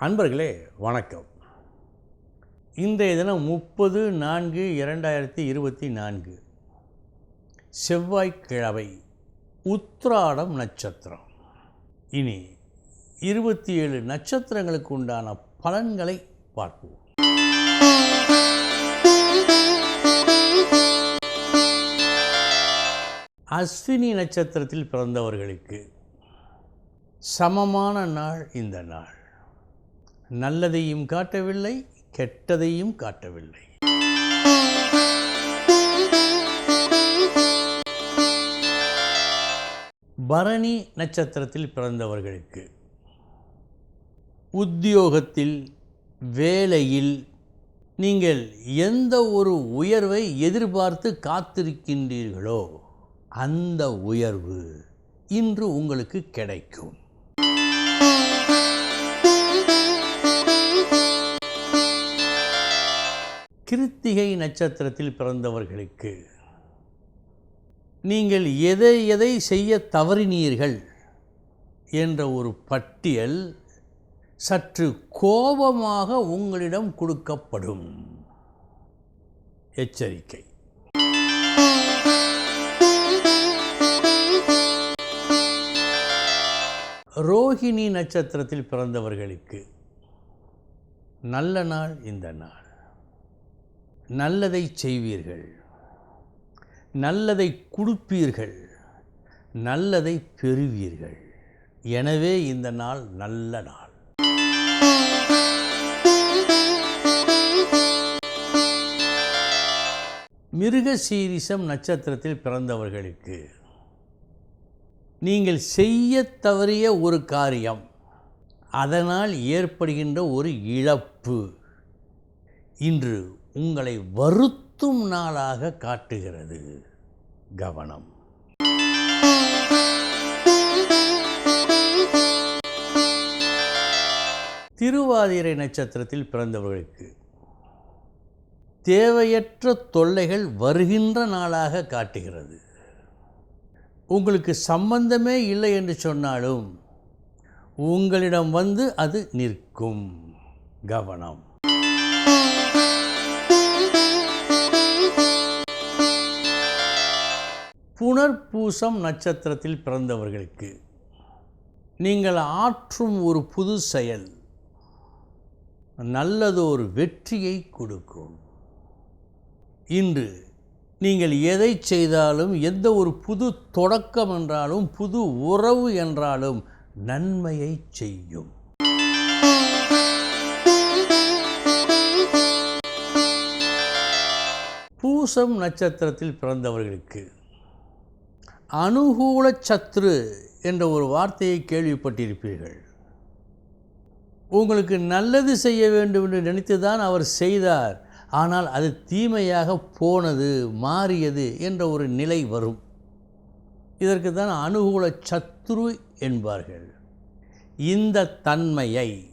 அன்பர்களே வணக்கம். இன்றைய தினம் முப்பது நான்கு இரண்டாயிரத்தி இருபத்தி நான்கு. செவ்வாய்க்கிழமை உத்ராடம் நட்சத்திரம். இனி இருபத்தி ஏழு நட்சத்திரங்களுக்கு உண்டான பலன்களை பார்ப்போம். அஸ்வினி நட்சத்திரத்தில் பிறந்தவர்களுக்கு சமமான நாள் இந்த நாள். நல்லதையும் காட்டவில்லை கெட்டதையும் காட்டவில்லை. பரணி நட்சத்திரத்தில் பிறந்தவர்களுக்கு உத்தியோகத்தில் வேலையில் நீங்கள் எந்த ஒரு உயர்வை எதிர்பார்த்து காத்திருக்கின்றீர்களோ அந்த உயர்வு இன்று உங்களுக்கு கிடைக்கும். கிருத்திகை நட்சத்திரத்தில் பிறந்தவர்களுக்கு நீங்கள் எதை எதை செய்ய தவறினீர்கள் என்ற ஒரு பட்டியல் சற்று கோபமாக உங்களிடம் கொடுக்கப்படும். எச்சரிக்கை. ரோஹிணி நட்சத்திரத்தில் பிறந்தவர்களுக்கு நல்ல நாள் இந்த நாள். நல்லதை செய்வீர்கள். நல்லதை கொடுப்பீர்கள். நல்லதை பெறுவீர்கள். எனவே இந்த நாள் நல்ல நாள். மிருகசீரிசம் நட்சத்திரத்தில் பிறந்தவர்களுக்கு நீங்கள் செய்ய தவறிய ஒரு காரியம் அதனால் ஏற்படுகின்ற ஒரு இழப்பு. இன்று உங்களை வருத்தும் நாளாக காட்டுகிறது கவனம். திருவாதிரை நட்சத்திரத்தில் பிறந்தவர்களுக்கு தேவையற்ற தொல்லைகள் வருகின்ற நாளாக காட்டுகிறது. உங்களுக்கு சம்பந்தமே இல்லை என்று சொன்னாலும் உங்களிடம் வந்து அது நிற்கும். கவனம். புனர்பூசம் நட்சத்திரத்தில் பிறந்தவர்களுக்கு நீங்கள் ஆற்றும் ஒரு புது செயல் நல்லதொரு வெற்றியை கொடுக்கும். இன்று நீங்கள் எதை செய்தாலும் எந்த ஒரு புது தொடக்கம் என்றாலும் புது உறவு என்றாலும் நன்மையை செய்யும். பூசம் நட்சத்திரத்தில் பிறந்தவர்களுக்கு அனுகூல சத்ரு என்ற ஒரு வார்த்தையை கேள்விப்பட்டிருப்பீர்கள். உங்களுக்கு நல்லது செய்ய வேண்டும் என்று நினைத்துதான் அவர் செய்தார். ஆனால் அது தீமையாக போனது மாறியது என்ற ஒரு நிலை வரும். இதற்கு தான் அனுகூல சத்ரு என்பார்கள். இந்த தன்மையை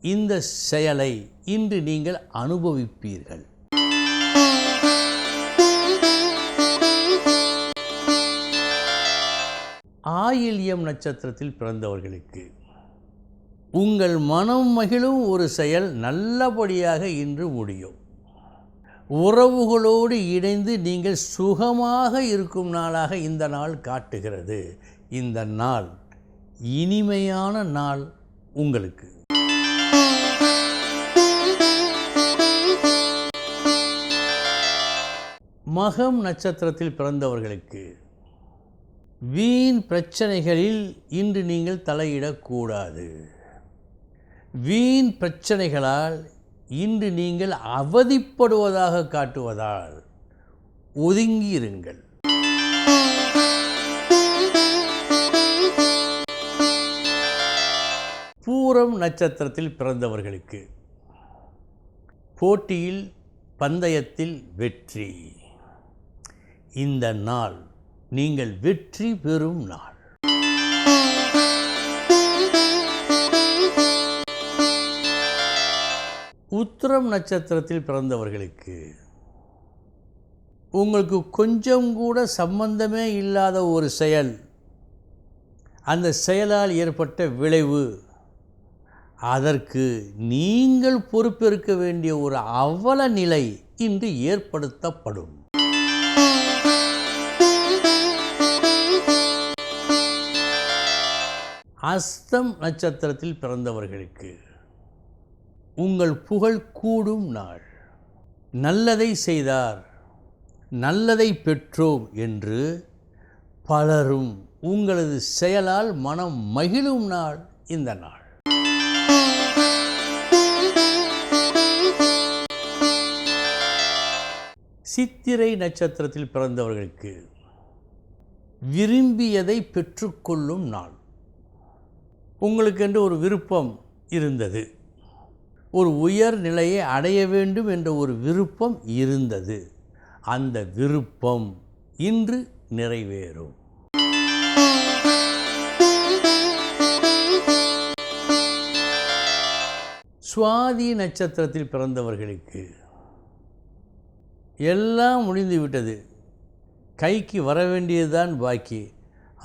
இந்த செயலை இன்று நீங்கள் அனுபவிப்பீர்கள். ஆயில்யம் நட்சத்திரத்தில் பிறந்தவர்களுக்கு. உங்கள் மனம் மகிழும் ஒரு செயல் நல்லபடியாக இன்று முடியும். உறவுகளோடு இணைந்து நீங்கள் சுகமாக இருக்கும் நாளாக இந்த நாள் காட்டுகிறது. இந்த நாள் இனிமையான நாள் உங்களுக்கு. மகம் நட்சத்திரத்தில் பிறந்தவர்களுக்கு வீண் பிரச்சனைகளில் இன்று நீங்கள் தலையிடக்கூடாது. வீண் பிரச்சனைகளால் இன்று நீங்கள் அவதிப்படுவதாக காட்டுவதால் ஒதுங்கியிருங்கள். பூரம் நட்சத்திரத்தில் பிறந்தவர்களுக்கு போட்டியில் பந்தயத்தில் வெற்றி. இந்த நாள் நீங்கள் வெற்றி பெறும் நாள். உத்திரம் நட்சத்திரத்தில் பிறந்தவர்களுக்கு உங்களுக்கு கொஞ்சம் கூட சம்பந்தமே இல்லாத ஒரு செயல். அந்த செயலால் ஏற்பட்ட விளைவு. அதற்கு நீங்கள் பொறுப்பேற்க வேண்டிய ஒரு அவல நிலை இன்று ஏற்படுத்தப்படும். அஸ்தம் நட்சத்திரத்தில் பிறந்தவர்களுக்கு உங்கள் புகழ் கூடும் நாள். நல்லதை செய்தார் நல்லதை பெற்றோம் என்று பலரும் உங்களது செயலால் மனம் மகிழும் நாள் இந்த நாள். சித்திரை நட்சத்திரத்தில் பிறந்தவர்களுக்கு விரும்பியதை பெற்றுக்கொள்ளும் நாள். உங்களுக்கென்று ஒரு விருப்பம் இருந்தது. ஒரு உயர் நிலையை அடைய வேண்டும் என்ற ஒரு விருப்பம் இருந்தது. அந்த விருப்பம் இன்று நிறைவேறும். சுவாதி நட்சத்திரத்தில் பிறந்தவர்களுக்கு எல்லாம் முடிந்து விட்டது. கைக்கு வர வேண்டியதுதான் பாக்கி.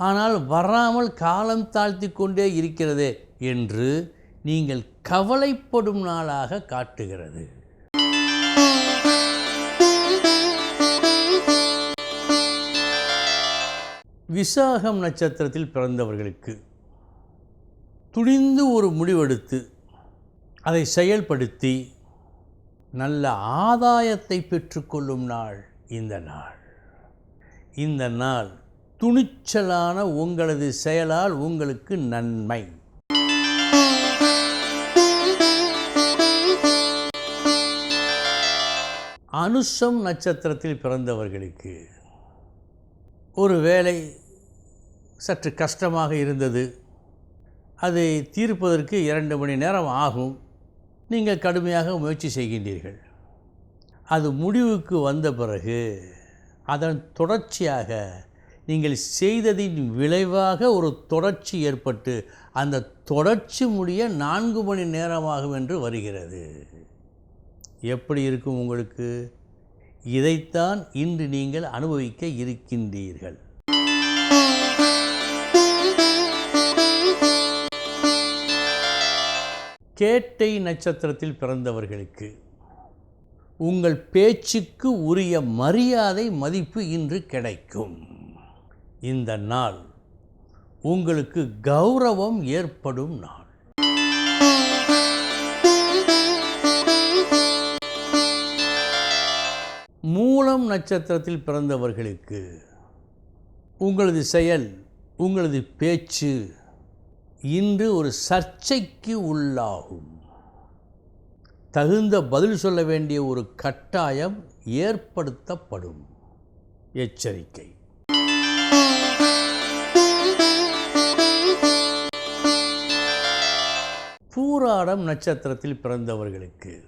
ஆனால் வராமல் காலம் தாழ்த்தி கொண்டே இருக்கிறதே என்று நீங்கள் கவலைப்படும் நாளாக காட்டுகிறது. விசாகம் நட்சத்திரத்தில் பிறந்தவர்களுக்கு துணிந்து ஒரு முடிவெடுத்து அதை செயல்படுத்தி நல்ல ஆதாயத்தை பெற்றுக்கொள்ளும் நாள் இந்த நாள். இந்த நாள் துணிச்சலான உங்களது செயலால் உங்களுக்கு நன்மை. அனுஷம் நட்சத்திரத்தில் பிறந்தவர்களுக்கு ஒரு வேலை சற்று கஷ்டமாக இருந்தது. அதை தீர்ப்பதற்கு இரண்டு மணி நேரம் ஆகும். நீங்கள் கடுமையாக முயற்சி செய்கின்றீர்கள். அது முடிவுக்கு வந்த பிறகு அதன் தொடர்ச்சியாக நீங்கள் செய்ததின் விளைவாக ஒரு தொடர்ச்சி ஏற்பட்டு அந்த தொடர்ச்சி முடிய நான்கு மணி நேரமாகும் என்று வருகிறது. எப்படி இருக்கும் உங்களுக்கு? இதைத்தான் இன்று நீங்கள் அனுபவிக்க இருக்கின்றீர்கள். கேட்டை நட்சத்திரத்தில் பிறந்தவர்களுக்கு உங்கள் பேச்சுக்கு உரிய மரியாதை மதிப்பு இன்று கிடைக்கும். இந்த நாள் உங்களுக்கு கௌரவம் ஏற்படும் நாள். மூலம் நட்சத்திரத்தில் பிறந்தவர்களுக்கு உங்களது செயல் உங்களது பேச்சு இன்று ஒரு சர்ச்சைக்கு உள்ளாகும். தகுந்த பதில் சொல்ல வேண்டிய ஒரு கட்டாயம் ஏற்படுத்தப்படும். எச்சரிக்கை. பூராடம் நட்சத்திரத்தில் பிறந்தவர்களுக்கு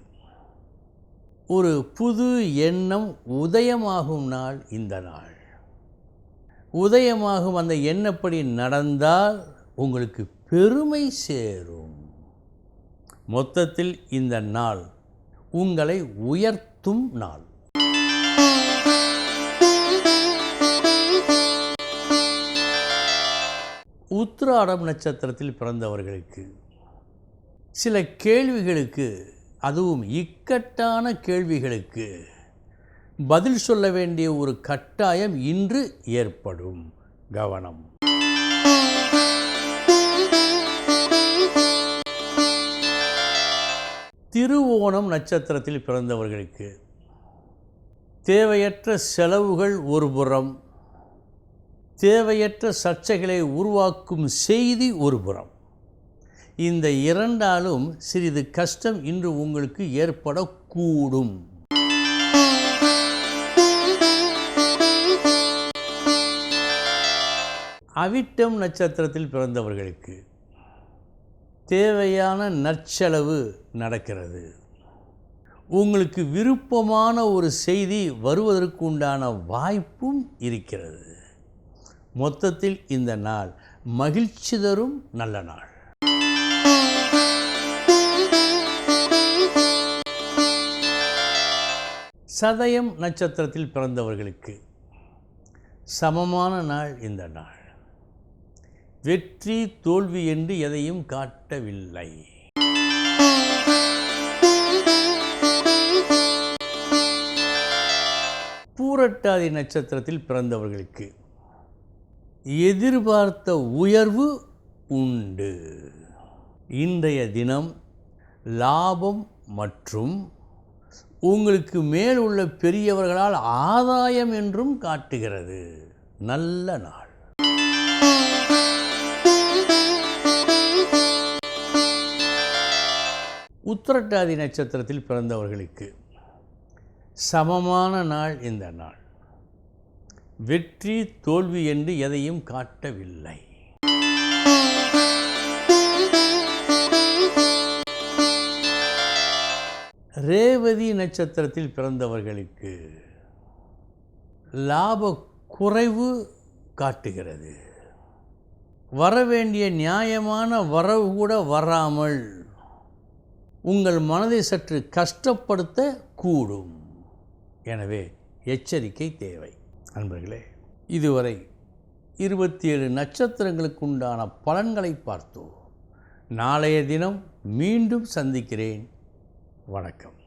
ஒரு புது எண்ணம் உதயமாகும் நாள் இந்த நாள். உதயமாகும் அந்த எண்ணப்படி நடந்தால் உங்களுக்கு பெருமை சேரும். மொத்தத்தில் இந்த நாள் உங்களை உயர்த்தும் நாள். உத்திராடம் நட்சத்திரத்தில் பிறந்தவர்களுக்கு சில கேள்விகளுக்கு அதுவும் இக்கட்டான கேள்விகளுக்கு பதில் சொல்ல வேண்டிய ஒரு கட்டாயம் இன்று ஏற்படும். கவனம். திருவோணம் நட்சத்திரத்தில் பிறந்தவர்களுக்கு தேவையற்ற செலவுகள் ஒரு புறம் தேவையற்ற சர்ச்சைகளை உருவாக்கும் செய்தி ஒருபுறம் இந்த இரண்டாலும் சிறிது கஷ்டம் இன்று உங்களுக்கு ஏற்படக்கூடும். அவிட்டம் நட்சத்திரத்தில் பிறந்தவர்களுக்கு தேவையான நற்செலவு நடக்கிறது. உங்களுக்கு விருப்பமான ஒரு செய்தி வருவதற்கு உண்டான வாய்ப்பும் இருக்கிறது. மொத்தத்தில் இந்த நாள் மகிழ்ச்சி தரும் நல்ல நாள். சதயம் நட்சத்திரத்தில் பிறந்தவர்களுக்கு சமமான நாள் இந்த நாள். வெற்றி தோல்வி என்று எதையும் காட்டவில்லை. பூரட்டாதி நட்சத்திரத்தில் பிறந்தவர்களுக்கு எதிர்பார்த்த உயர்வு உண்டு. இன்றைய தினம் லாபம் மற்றும் உங்களுக்கு மேல் உள்ள பெரியவர்களால் ஆதாயம் என்றும் காட்டுகிறது. நல்ல நாள். உத்திரட்டாதி நட்சத்திரத்தில் பிறந்தவர்களுக்கு சமமான நாள் இந்த நாள். வெற்றி தோல்வி என்று எதையும் காட்டவில்லை. ரேவதி நட்சத்திரத்தில் பிறந்தவர்களுக்கு லாப குறைவு காட்டுகிறது. வரவேண்டிய நியாயமான வரவு கூட வராமல் உங்கள் மனதை சற்று கஷ்டப்படுத்த கூடும். எனவே எச்சரிக்கை தேவை. நண்பர்களே இதுவரை இருபத்தி ஏழு நட்சத்திரங்களுக்கு உண்டான பலன்களை பார்த்தோம். நாளைய தினம் மீண்டும் சந்திக்கிறேன். வணக்கம்.